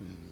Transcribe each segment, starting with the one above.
주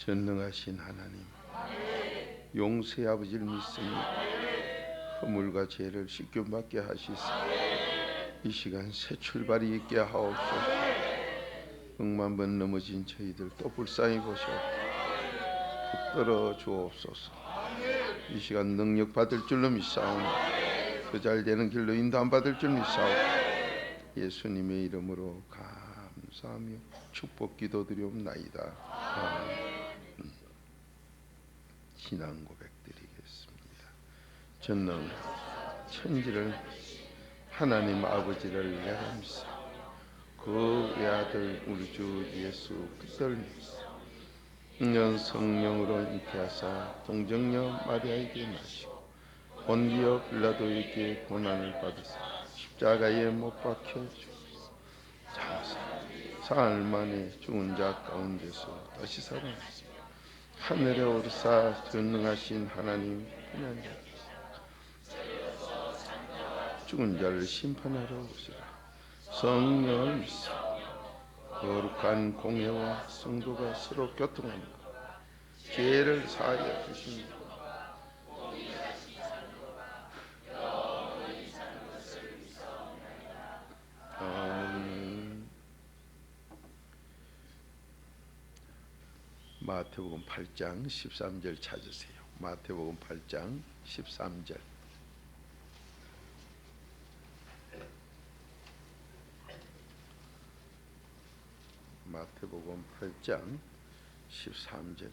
전능하신 하나님 용서의 아버지를 믿습니다 허물과 죄를 씻겨 받게 하시사 이 시간 새 출발이 있게 하옵소서. 억만 번 넘어진 저희들 또 불쌍히 보시옵소서. 붙들어 주옵소서. 이 시간 능력 받을 줄로 믿사오니 그잘 되는 길로 인도함 받을 줄 믿사오니 예수님의 이름으로 감사하며 축복 기도드리옵나이다. 아멘. 신앙 고백드리겠습니다. 전능 천지를 하나님 아버지를 내가 믿사 그 외아들 우리 주 예수 그리스도를 년 성령으로 잉태하사 동정녀 마리아에게 나시고 본디어 빌라도에게 고난을 받으사 십자가에 못 박혀 죽으사 장사 사흘 만에 죽은 자 가운데서 다시 살아났습니다. 하늘에 오르사 전능하신 하나님 하나님 죽은 자를 심판하러 오시라. 믿사 거룩한 공회와 성도가 서로 교통하는 것 죄를 사하여 주십니다 마태복음 8장 13절 찾으세요. 마태복음 8장 13절. 마태복음 8장 13절.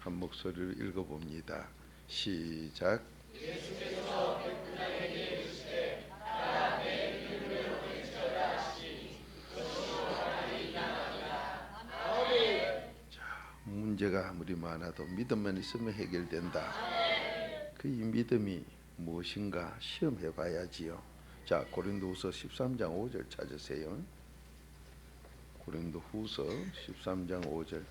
한 목소리로 읽어봅니다. 시작. 문제가 아무리 많아도 믿음만 있으면 해결된다. 그 이 믿음이 무엇인가 시험해 봐야지요. 자, 고린도후서 13장 5절 찾으세요. 고린도후서 13장 5절.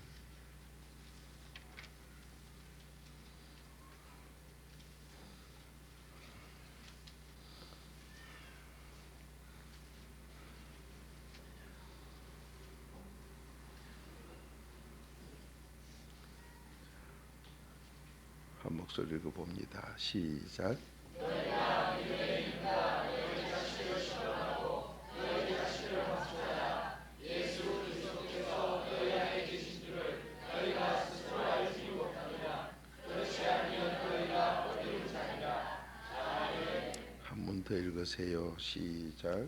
한 목소리 읽어봅니다. 시작. 한번더 읽으세요. 시작.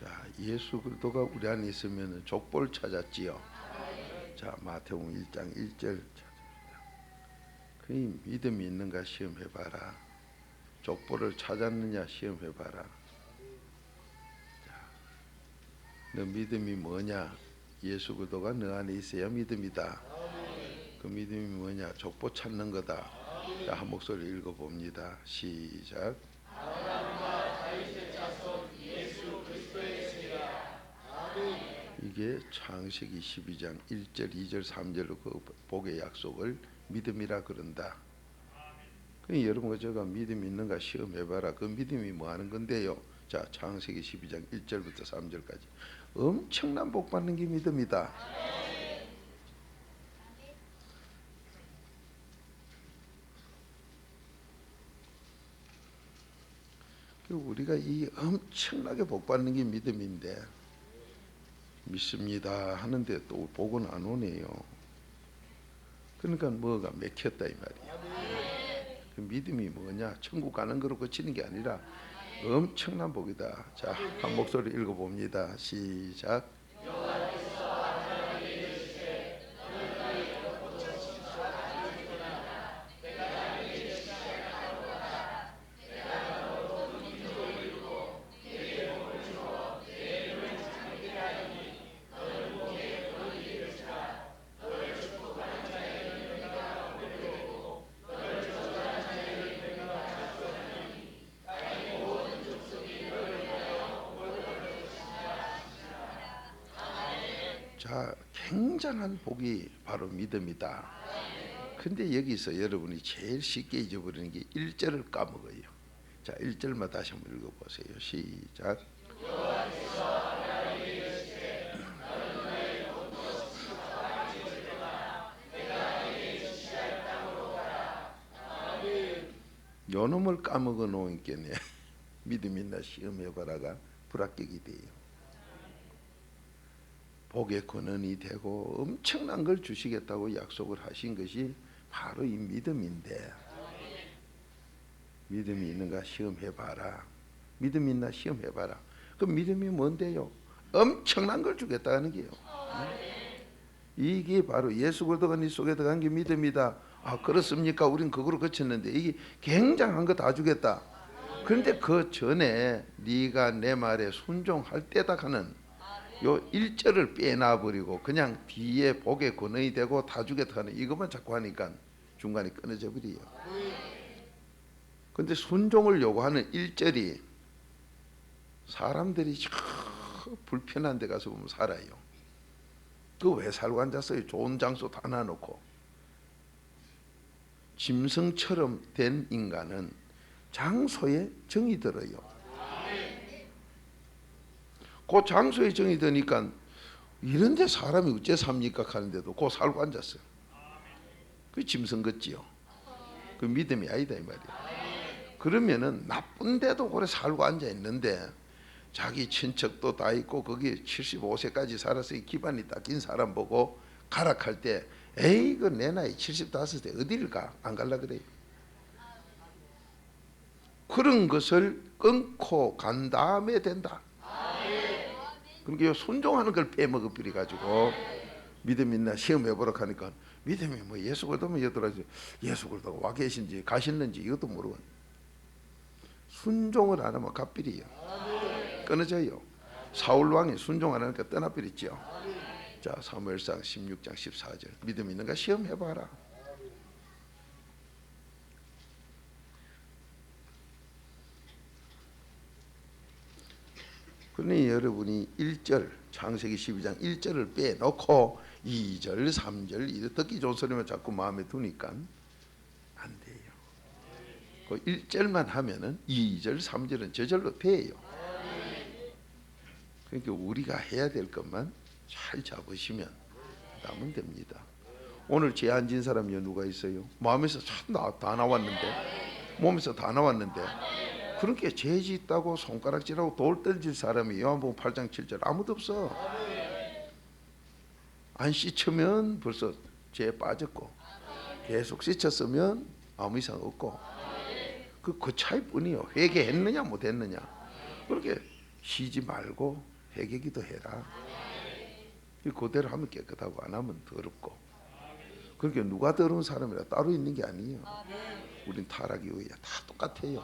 자, 예수 그리스도가 우리 안에 있으면 족보를 찾았지요. 자, 마태복음 1장 1절 찾습니다. 그 믿음이 있는가 시험해 봐라. 족보를 찾았느냐 시험해 봐라. 자, 너 믿음이 뭐냐? 예수 그리스도가 너 안에 있어야 믿음이다. 그 믿음이 뭐냐? 족보 찾는 거다. 자, 한 목소리 읽어 봅니다. 시작. 이게 창세기 12장 1절, 2절, 3절로 그 복의 약속을 믿음이라 그런다. 그러니 여러분과 제가 믿음이 있는가 시험해봐라. 그 믿음이 뭐 하는 건데요? 자, 창세기 12장 1절부터 3절까지 엄청난 복 받는 게 믿음이다. 우리가 이 엄청나게 복 받는 게 믿음인데 믿습니다 하는데 또 복은 안 오네요. 그러니까 뭐가 맥혔다 이 말이야. 그 믿음이 뭐냐? 천국 가는 거로 그치는 게 아니라 엄청난 복이다. 자, 한 목소리 읽어봅니다. 시작. 자, 굉장한 복이 바로 믿음이다. 근데 여기서 여러분이 제일 쉽게 잊어버리는 게 1절을 까먹어요. 자, 1절만 다시 한번 읽어보세요. 시작. 요 놈을 까먹어 놓으니까네 믿음 있나 시험해봐라가 불합격이 돼요. 복의 근원이 되고 엄청난 걸 주시겠다고 약속을 하신 것이 바로 이 믿음인데 믿음이 있는가 시험해봐라. 믿음 있나 시험해봐라. 그 믿음이 뭔데요? 엄청난 걸 주겠다는 게요. 이게 바로 예수 그리스도가 네 속에 들어간 게 믿음이다. 아 그렇습니까? 우린 그거로 거쳤는데 이게 굉장한 거 다 주겠다. 그런데 그 전에 네가 내 말에 순종할 때다 하는 요 1절을 빼놔 버리고 그냥 뒤에 복의 근원이 되고 다 주겠다 하는 이것만 자꾸 하니까 중간에 끊어져 버려요. 근데 순종을 요구하는 1절이 사람들이 저 불편한 데 가서 보면 살아요. 그 왜 살고 앉았어요? 좋은 장소 다 놔놓고 짐승처럼 된 인간은 장소에 정이 들어요. 그 장소에 정이 드니까 이런데 사람이 어째 삽니까 하는데도 그 살고 앉았어요. 그 짐승 같지요. 그 믿음이 아니다 이 말이야. 그러면은 나쁜데도 그래 살고 앉아 있는데 자기 친척도 다 있고 거기 75세까지 살아서 기반이 닦인 사람 보고 가락할 때 에이 그 내 나이 75세 어디를 가? 안 갈라 그래요. 그런 것을 끊고 간 다음에 된다. 그러니까 순종하는 걸 빼먹어 버려 가지고 믿음 있나 시험해 보라 하니까 믿음이 뭐 예수 그리스도면 여더라지? 예수 그리스도가 와 계신지 가셨는지 이것도 모르고 순종을 안 하면 갓비리요. 끊어져요. 사울 왕이 순종 안 하니까 떠나버렸죠. 자 사무엘상 16장 14절. 믿음 있는가 시험해 봐라 그러니 여러분이 1절 창세기 12장 1절을 빼놓고 2절 3절 이 듣기 좋은 소리만 자꾸 마음에 두니까 안 돼요. 그 1절만 하면은 2절 3절은 저절로 돼요. 그러니까 우리가 해야 될 것만 잘 잡으시면 나면 됩니다. 오늘 죄안진 사람이 누가 있어요? 마음에서 참다 나왔는데 몸에서 다 나왔는데 그렇게 죄 짓다고 손가락질하고 돌 던질 사람이 요한복음 8장 7절 아무도 없어. 안 씻으면 벌써 죄에 빠졌고 계속 씻었으면 아무 이상 없고 그, 그 차이뿐이요. 회개했느냐 못했느냐. 그렇게 쉬지 말고 회개기도 해라. 그대로 하면 깨끗하고 안 하면 더럽고. 그러니까 누가 더러운 사람이라 따로 있는 게 아니에요. 우린 타락이 의야 다 똑같아요.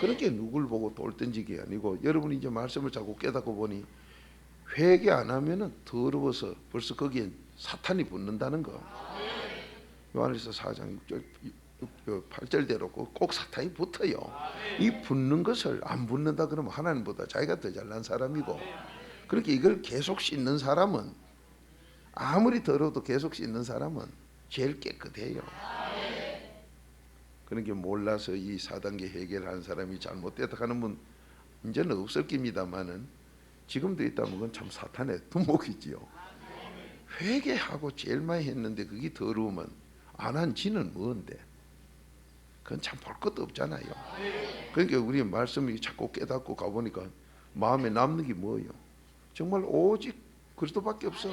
그렇게 누굴 보고 돌 던지기 아니고 여러분이 이제 말씀을 자꾸 깨닫고 보니 회개 안 하면은 더러워서 벌써 거기에 사탄이 붙는다는 거. 요한일서 4장 6절 8절대로 꼭 사탄이 붙어요. 이 붙는 것을 안 붙는다 그러면 하나님보다 자기가 더 잘난 사람이고 그렇게 이걸 계속 씻는 사람은 아무리 더러워도 계속 씻는 사람은 제일 깨끗해요. 그러니까 몰라서 이 4단계 해결하는 사람이 잘못됐다 하는 분 이제는 없을 겁니다만은 지금도 있다면 그건 참 사탄의 두목이지요. 회개하고 제일 많이 했는데 그게 더러우면 안 한 지는 뭔데? 그건 참 볼 것도 없잖아요. 그러니까 우리 말씀이 자꾸 깨닫고 가보니까 마음에 남는 게 뭐예요? 정말 오직 그리스도밖에 없어.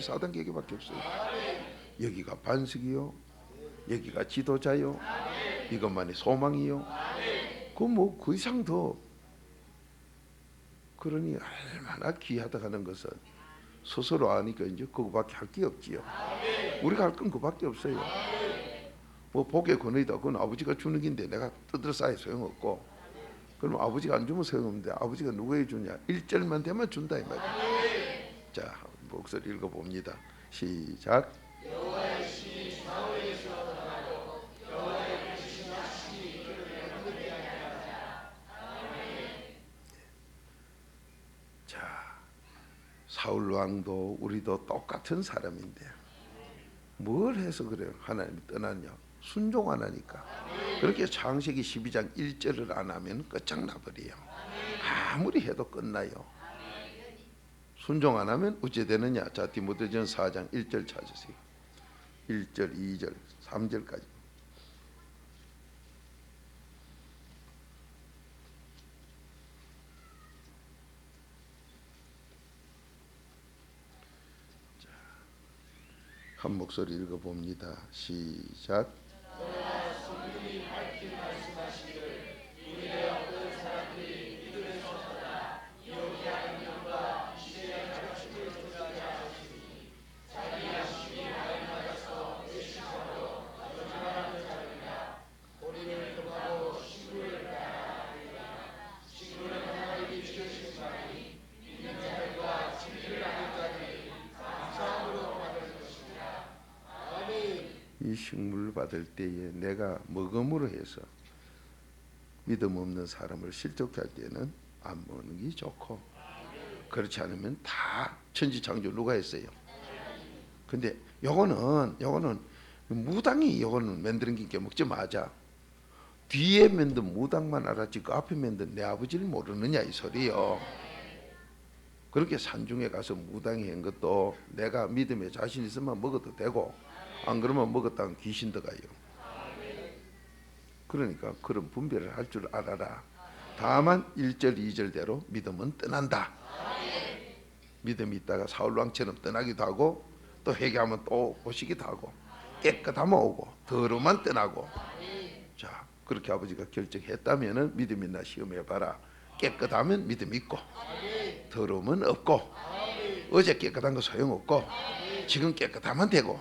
사단 계계밖에 없어요. 여기가 반석이요. 여기가 지도자요. 이것만이 소망이요. 그뭐그 이상 더 그러니 얼마나 귀하다 하는 것은 스스로 아니까 이제 그거밖에 할 게 없지요. 우리가 할 건 그밖에 없어요. 뭐 복의 권위다. 그건 아버지가 주는 긴데 내가 뜯어 쌓여 소용없고. 그럼 아버지가 안 주면 소용없는데 아버지가 누구에게 주냐? 일절만 되면 준다 이 말이야. 자, 목소리 읽어 봅니다. 시작. 자, 사울 왕도 우리도 똑같은 사람인데 뭘 해서 그래요? 하나님 떠났냐? 순종 안 하니까. 그렇게 창세기 12장 1절을 안 하면 끝장나 버려요. 아무리 해도 끝나요. 순종 안 하면 어찌 되느냐? 자, 디모데전 4장 1절 찾으세요. 1절, 2절, 3절까지. 한 목소리 읽어 봅니다. 시작. 이 식물을 받을 때에 내가 먹음으로 해서 믿음 없는 사람을 실족할 때는 안 먹는 게 좋고 그렇지 않으면 다 천지창조 누가 했어요? 근데 요거는 요거는 무당이 요거는 만드는 게 먹지 마자 뒤에 만든 무당만 알았지 그 앞에 만든 내 아버지를 모르느냐 이 소리요. 그렇게 산중에 가서 무당이 한 것도 내가 믿음에 자신 있으면 먹어도 되고 안 그러면 먹었다는 귀신 들어가요. 그러니까 그런 분별을 할 줄 알아라. 다만 1절 2절대로 믿음은 떠난다. 믿음이 있다가 사울 왕처럼 떠나기도 하고 또 회개하면 또 오시기도 하고 깨끗하면 오고 더러만 떠나고 자 그렇게 아버지가 결정했다면은 믿음 있나 시험해 봐라. 깨끗하면 믿음 있고 더러움은 없고 어제 깨끗한 거 소용없고 지금 깨끗하면 되고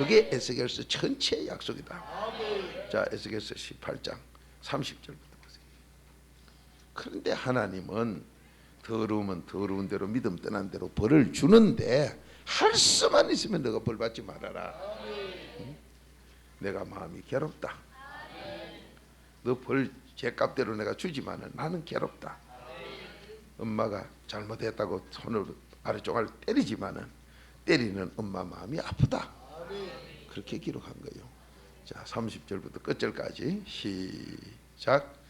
그게 에스겔서 전체의 약속이다. 자 에스겔서 18장 30절부터 보세요. 그런데 하나님은 더러우면 더러운 대로 믿음 떠난 대로 벌을 주는데 할 수만 있으면 너가 벌 받지 말아라. 응? 내가 마음이 괴롭다. 너 벌 제값대로 내가 주지만은 나는 괴롭다. 엄마가 잘못했다고 손으로 아래쪽을 때리지만은 때리는 엄마 마음이 아프다. 그렇게 기록한 거예요. 자, 30절부터 끝절까지 시작.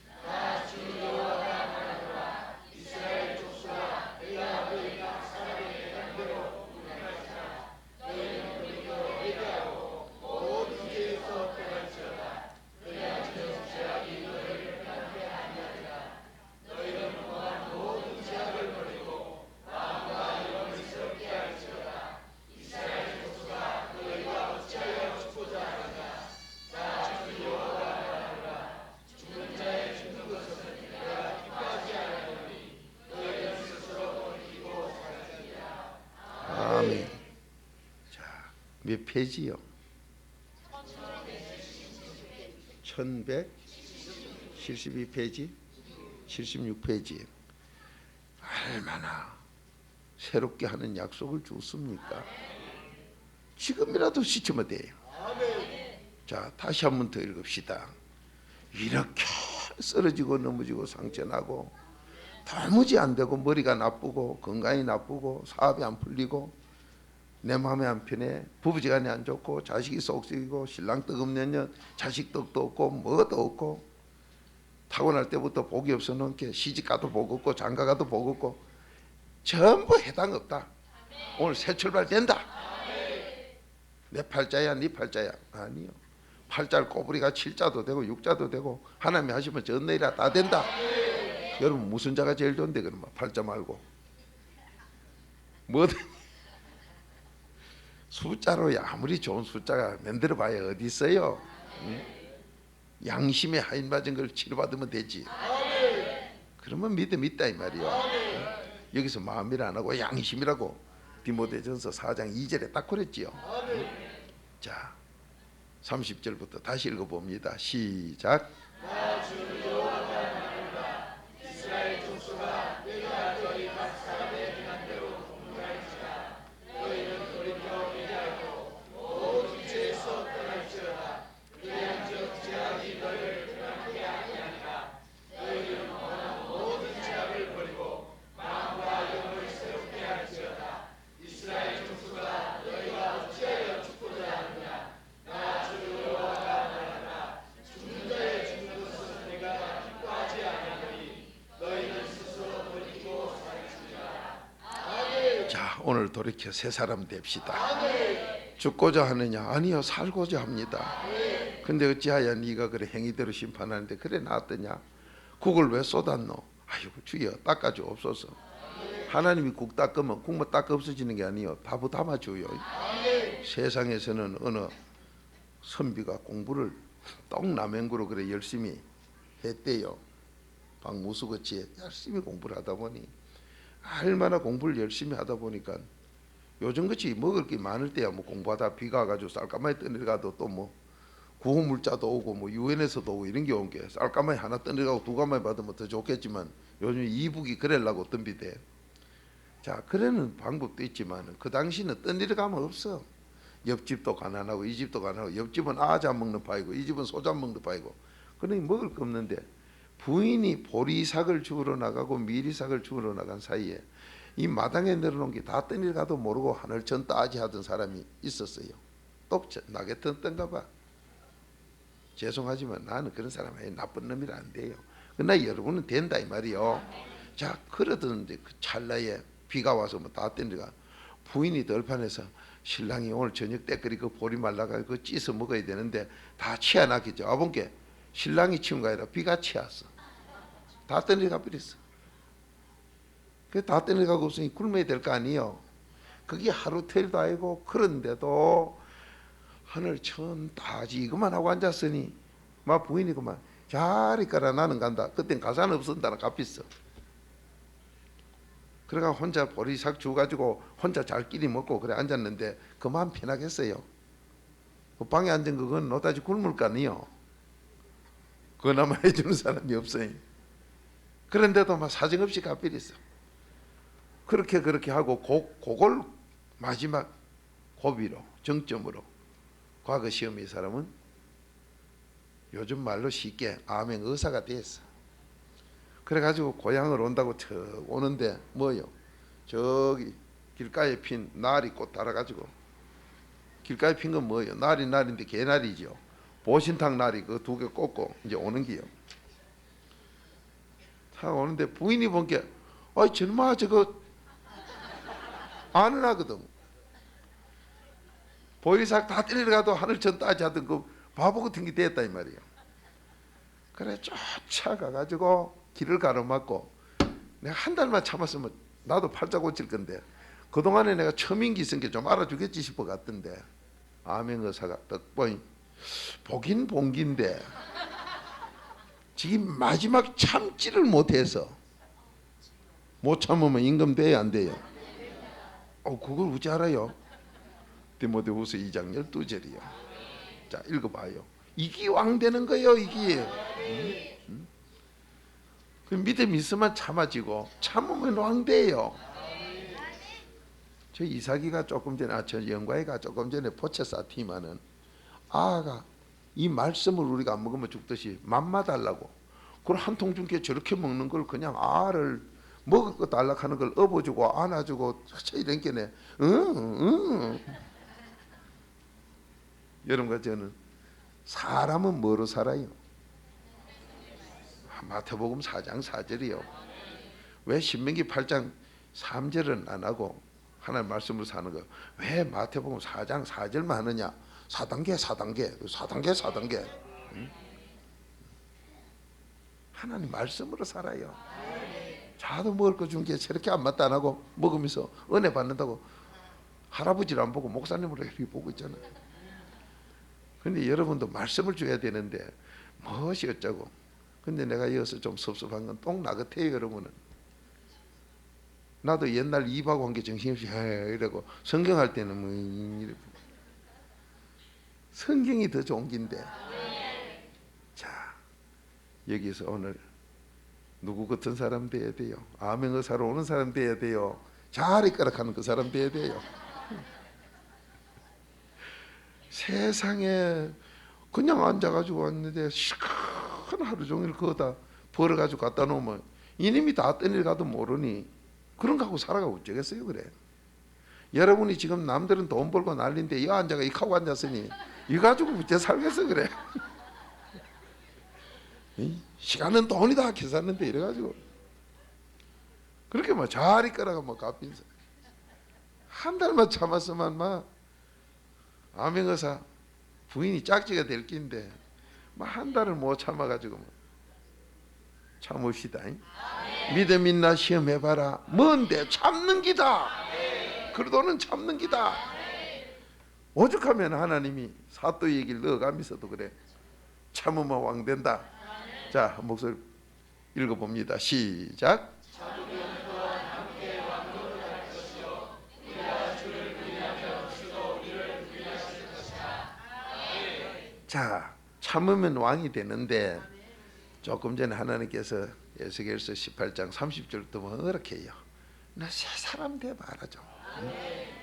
아멘. 자, 몇 페이지요? 1172페이지? 76페이지. 얼마나 새롭게 하는 약속을 줬습니까? 지금이라도 시치면 돼요. 자, 다시 한 번 더 읽읍시다. 이렇게 쓰러지고 넘어지고 상처나고 도무지 안 되고 머리가 나쁘고 건강이 나쁘고 사업이 안 풀리고 내 마음에 안 편해 부부지간이 안 좋고 자식이 쏙썩이고 신랑 떡 없는 년 자식 떡도 없고 뭐도 없고 타고날 때부터 복이 없어놓은 게 시집가도 복 없고 장가가도 복 없고 전부 해당 없다. 오늘 새 출발 된다. 내 팔자야 네 팔자야? 아니요. 팔자를 꼬부리가 칠자도 되고 육자도 되고 하나님이 하시면 전내리라 다 된다. 여러분 무슨 자가 제일 좋은데 그러면 팔자 말고? 뭐든 숫자로 아무리 좋은 숫자가 만들어봐야 어디 있어요? 응? 양심에 하인 맞은 걸 치료받으면 되지. 그러면 믿음 있다 이 말이요. 여기서 마음이라 안 하고 양심이라고 디모데전서 4장 2절에 딱 그랬지요. 자, 30절부터 다시 읽어봅니다. 시작. 오늘 돌이켜 새 사람 됩시다. 죽고자 하느냐? 아니요, 살고자 합니다. 근데 어찌하여 네가 그래 행위대로 심판하는데 그래 나왔더냐? 국을 왜 쏟았노? 아이고 주여 닦아주옵소서. 하나님이 국 닦으면 국뭐 닦아 없어지는 게 아니요. 답을 담아줘요. 세상에서는 어느 선비가 공부를 똥라면구로 그래 열심히 했대요. 박무수같이 열심히 공부를 하다 보니 얼마나 공부를 열심히 하다 보니까 요즘같이 먹을 게 많을 때야 뭐 공부하다 비가 가지고 쌀가마에 떠내려가도 또 뭐 구호 물자도 오고 뭐 유엔에서도 오고 이런 게 온 게 쌀가마에 하나 떠내려가고 두 가마에 받으면 더 좋겠지만 요즘 이북이 그래려고 덤비대. 자 그러는 방법도 있지만 그 당시는 떠내려가면 없어. 옆집도 가난하고 이 집도 가난하고 옆집은 아자 먹는 파이고 이 집은 소자 먹는 파이고 그러니 먹을 거 없는데 부인이 보리삭을 주우러 나가고 미리삭을 주우러 나간 사이에 이 마당에 내려놓은 게 다 떠내려가도 모르고 하늘 전 따지 하던 사람이 있었어요. 또 나게 떴던가 봐. 죄송하지만 나는 그런 사람 아니 나쁜 놈이라 안 돼요. 그러나 여러분은 된다 이 말이요. 자 그러던데 그 찰나에 비가 와서 뭐다 떠내려가 부인이 덜판에서 신랑이 오늘 저녁 때거리 그 보리 말라가 그 찢어 먹어야 되는데 다 치아났겠죠. 아본께 신랑이 치운 거 아니라 비가 치웠어. 다 떠내려가 버렸어. 그다 떠내려가고 없으니 굶어야 될 거 아니에요. 그게 하루 텔도 아니고 그런데도 하늘 천 다지 이것만 하고 앉았으니 막 부인이 그만 잘 있거라 나는 간다. 그땐 가사는 없었다 값있어. 그래가 혼자 보리삭 주가지고 혼자 잘끼리 먹고 그래 앉았는데 그만 편하겠어요. 그 방에 앉은 그건 노다지 굶을 거 아니요. 그나마 해주는 사람이 없어요. 그런데도 막 사정없이 갚이랬어. 그렇게 그렇게 하고 고, 그걸 마지막 고비로 정점으로 과거 시험의 사람은 요즘 말로 쉽게 아멘 의사가 됐어. 그래가지고 고향을 온다고 저 오는데 뭐요? 저기 길가에 핀 나리 꽃 달아가지고 길가에 핀 건 뭐요? 날이 날인데 개날이죠. 보신탕 날이 그두 개 꽂고 이제 오는 기요. 타 오는데 부인이 본 게, 어이 저놈아 저거 아는 하거든. 보리삭 다 때려가도 하늘 전 따지 하던 그 바보 같은 게 됐다 이 말이에요. 그래 쫓아가 가지고 길을 가로막고 내가 한 달만 참았으면 나도 팔자 고칠 건데 그 동안에 내가 처민기 게좀 알아주겠지 싶어 갔던데 아멘 의사가 떡보인 보긴 본긴데 지금 마지막 참지를 못해서 못 참으면 임금 돼야 안 돼요. 어 그걸 어찌 알아요? 디모데후서 2장 12절이요. 자 읽어봐요. 이기 왕 되는 거예요 이기. 응? 응? 그 믿음 있으면 참아지고 참으면 왕 돼요. 저 이삭이가 조금 전에 아, 저 영과이가 조금 전에 포체 쌓티만은 아가 이 말씀을 우리가 안 먹으면 죽듯이 맘마 달라고. 그걸 한 통 준 게 저렇게 먹는 걸 그냥 알을 먹을 거 달락하는 걸 업어주고 안아주고 저 이런 게네. 응응. 여러분과 저는 사람은 뭐로 살아요? 아, 마태복음 4장 4절이요. 왜 신명기 8장 3절은 안 하고 하나님 말씀으로 사는 거? 왜 마태복음 4장 4절만 하느냐 4단계 4단계. 4단계 4단계. 응? 하나님 말씀으로 살아요. 자도 먹을 거 준 게 저렇게 안 맞다 안 하고 먹으면서 은혜 받는다고 할아버지를 안 보고 목사님으로 이렇게 보고 있잖아요 근데 여러분도 말씀을 줘야 되는데 무엇이 어쩌고. 근데 내가 이어서 좀 섭섭한 건 똥 나긋해요 여러분은. 나도 옛날 한게 정신없이 해 이러고 성경 할 때는 뭐 이래. 성경이 더 좋은 긴데. 자 여기서 오늘 누구 같은 사람 돼야 돼요? 아멘 의사로 오는 사람 돼야 돼요? 잘 이끌어가는 그 사람 돼야 돼요? 세상에 그냥 앉아가지고 왔는데 시큰 하루 종일 그거다 벌어가지고 갖다 놓으면 이님이 다 떠내려 가도 모르니 그런 거 하고 살아가고 어쩌겠어요 그래? 여러분이 지금 남들은 돈 벌고 난리인데 이 앉아가 이 하고 앉았으니 이 가지고 어째 살겠어 그래 이 시간은 돈이다 계산는데 이래 가지고 그렇게 뭐 잘 이끌어가 뭐 갚인사 한 달만 참았으면 막 암행어사 부인이 짝지가 될 낀데 뭐한 달을 못 참아가지고 뭐 참읍시다. 잉? 믿음 있나 시험해봐라. 뭔데 참는 기다. 그래도는 참는 기다. 오죽하면 하나님이 사또 얘기를 넣어가면서도 그래. 참으면 왕 된다. 자 목소리 읽어봅니다. 시작. 자 참으면 왕이 되는데 조금 전에 하나님께서 에스겔서 18장 30절부터 뭐 이렇게 해요. 나 새 사람 좀. 응?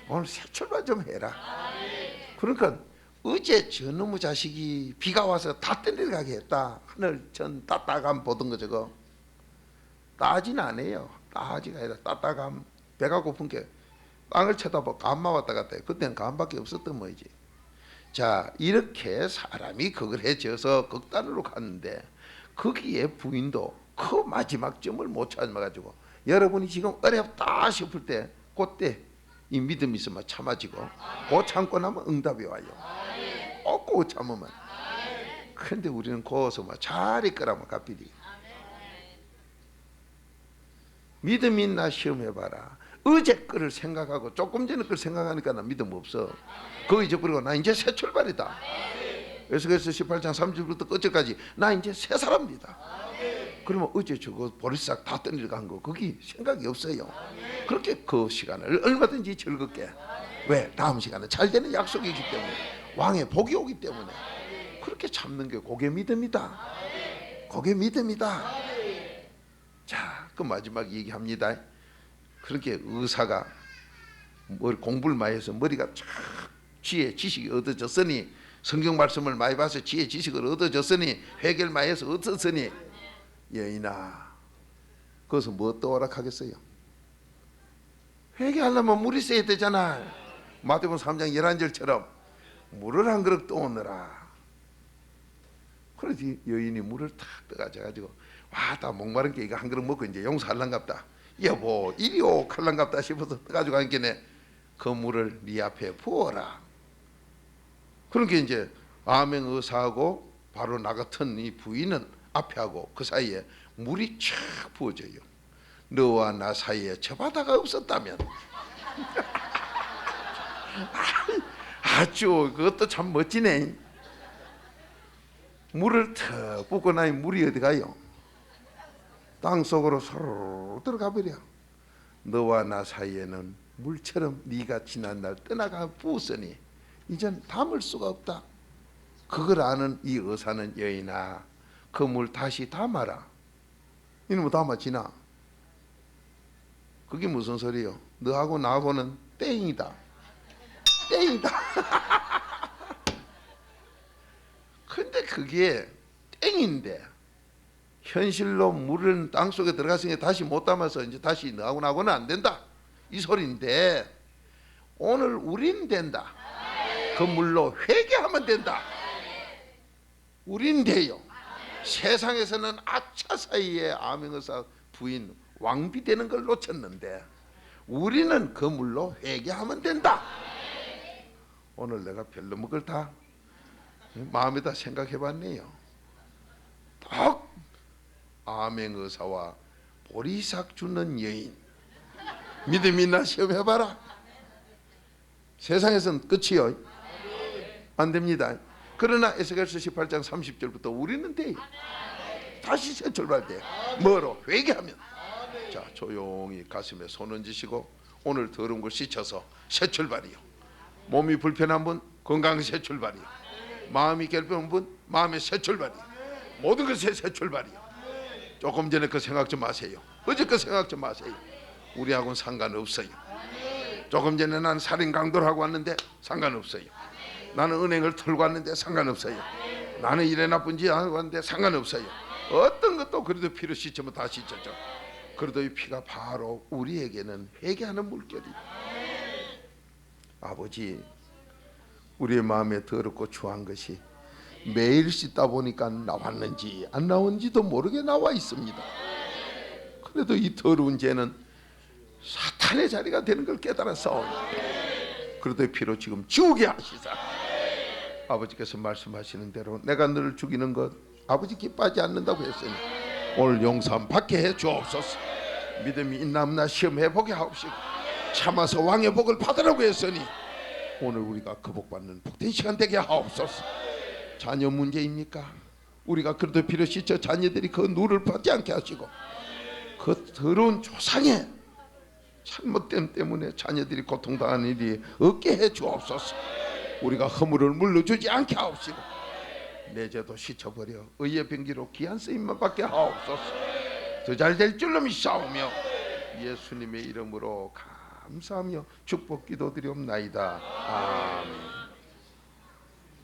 오늘 새 출발 좀 해라. 그러니까 어제 저놈의 자식이 비가 와서 다 때려가게 했다. 하늘 전 따따감 보던 거 저거. 따지는 안 해요. 따지가 아니라 따따감. 배가 고픈 게 땅을 쳐다보고 감만 왔다 갔다 해. 그때는 감밖에 없었던 뭐이지. 자 이렇게 사람이 그걸 해져서 극단으로 갔는데 거기에 부인도 그 마지막 점을 못 찾아가지고 여러분이 지금 어렵다 싶을 때 그때 이 믿음이 있으면 참아지고 그 참고 나면 응답이 와요. 꼭그 참으면. 근데 우리는 거기서 막잘 있거라면 갚이리 믿음 있나 시험해봐라. 어제 거를 생각하고 조금 전에 걸 생각하니까 나 믿음 없어. 그거 잊어버리고 나 이제 새 출발이다. 그래서 그래서 18장 30절부터 끝까지 나 이제 새 사람이다 그러면 어제 저거 보리싹 다 떠내려 간 거? 거기 생각이 없어요. 그렇게 그 시간을 얼마든지 즐겁게. 왜? 다음 시간에 잘 되는 약속이기 때문에. 왕의 복이 오기 때문에. 그렇게 참는 게 그게 믿음이다. 그게 믿음이다. 자, 그 마지막 얘기합니다. 그렇게 의사가 공부를 많이 해서 머리가 참 지혜 지식이 얻어졌으니 성경 말씀을 많이 봐서 지혜 지식을 얻어졌으니 회개를 많이 해서 얻었으니 여인아 거기서 뭐 떠오락하겠어요? 회개하려면 물이 있어야 되잖아. 마태복음 3장 11절처럼 물을 한 그릇 떠오느라 그러지 여인이 물을 탁 떠가져가지고 와다 목마른 게 이거 한 그릇 먹고 이제 용서할란갑다 여보 이리 오 칼란갑다 싶어서 떠가지고 한 게네 그 물을 네 앞에 부어라 게 이제 아멘 의사하고 바로 나 같은 이 부인은 앞에 하고 그 사이에 물이 촥 부어져요 너와 나 사이에 저 바다가 없었다면 아주 그것도 참 멋지네 물을 턱 붓고 나니 물이 어디 가요? 땅 속으로 서로 들어가 버려. 너와 나 사이에는 물처럼 네가 지난 날 떠나가 부었으니 이젠 담을 수가 없다. 그걸 아는 이 의사는 여인아 그 물 다시 담아라. 이놈 담아지나? 그게 무슨 소리요? 너하고 나하고는 땡이다. 땡이다. 근데 그게 땡인데 현실로 물은 땅 속에 들어갔으니 다시 못 담아서 이제 다시 너하고 나하고는 안 된다. 이 소리인데 오늘 우린 된다. 그 물로 회개하면 된다. 우린 돼요. 세상에서는 아차 사이에 아멘의사 부인 왕비 되는 걸 놓쳤는데 우리는 그 물로 회개하면 된다. 오늘 내가 별로 먹을 다 마음에다 생각해봤네요. 딱 암행 의사와 보리삭 주는 여인 믿음 있나 시험해봐라. 세상에선 끝이요. 안 됩니다. 그러나 에스겔서 18장 30절부터 우리는 돼. 다시 새 출발돼. 뭐로? 회개하면. 자 조용히 가슴에 손 얹으시고 오늘 더러운 걸 씻어서 새 출발이요. 몸이 불편한 분 건강 새 출발이요. 마음이 괴로운 분 마음의 새 출발이요. 모든 것의 새 출발이요. 조금 전에 그 생각 좀 마세요. 어제 그 생각 좀 마세요. 우리하고는 상관없어요. 조금 전에 난 살인 강도를 하고 왔는데 상관없어요. 나는 은행을 털고 왔는데 상관없어요. 나는 일에 나쁜지 하고 왔는데 상관없어요. 어떤 것도 그래도 피로 씻으면 다 씻어져. 그래도 이 피가 바로 우리에게는 회개하는 물결이. 아버지, 우리의 마음에 더럽고 추한 것이 매일 씻다 보니까 나왔는지 안 나온지도 모르게 나와 있습니다. 그래도 이 더러운 죄는 사탄의 자리가 되는 걸 깨달아서 그래도 이 피로 지금 지우게 하시사 아버지께서 말씀하시는 대로 내가 너를 죽이는 것 아버지 기뻐하지 않는다고 했으니 오늘 용서함 받게 해 주옵소서 믿음이 있나 없나 시험해 보게 하옵시고 참아서 왕의 복을 받으라고 했으니 오늘 우리가 그 복 받는 복된 시간 되게 하옵소서 자녀 문제입니까? 우리가 그래도 피로 씻어 자녀들이 그 누를 받지 않게 하시고 그 더러운 조상의 잘못됨 때문에 자녀들이 고통당하는 일이 없게 해 주옵소서. 우리가 허물을 물러주지 않게 하옵시고 내 죄도 씻어버려 의의 병기로 귀한 쓰임만 받게 하옵소서. 더 잘 될 줄로 믿사오며 예수님의 이름으로 감사하며 축복 기도드리옵나이다. 아멘.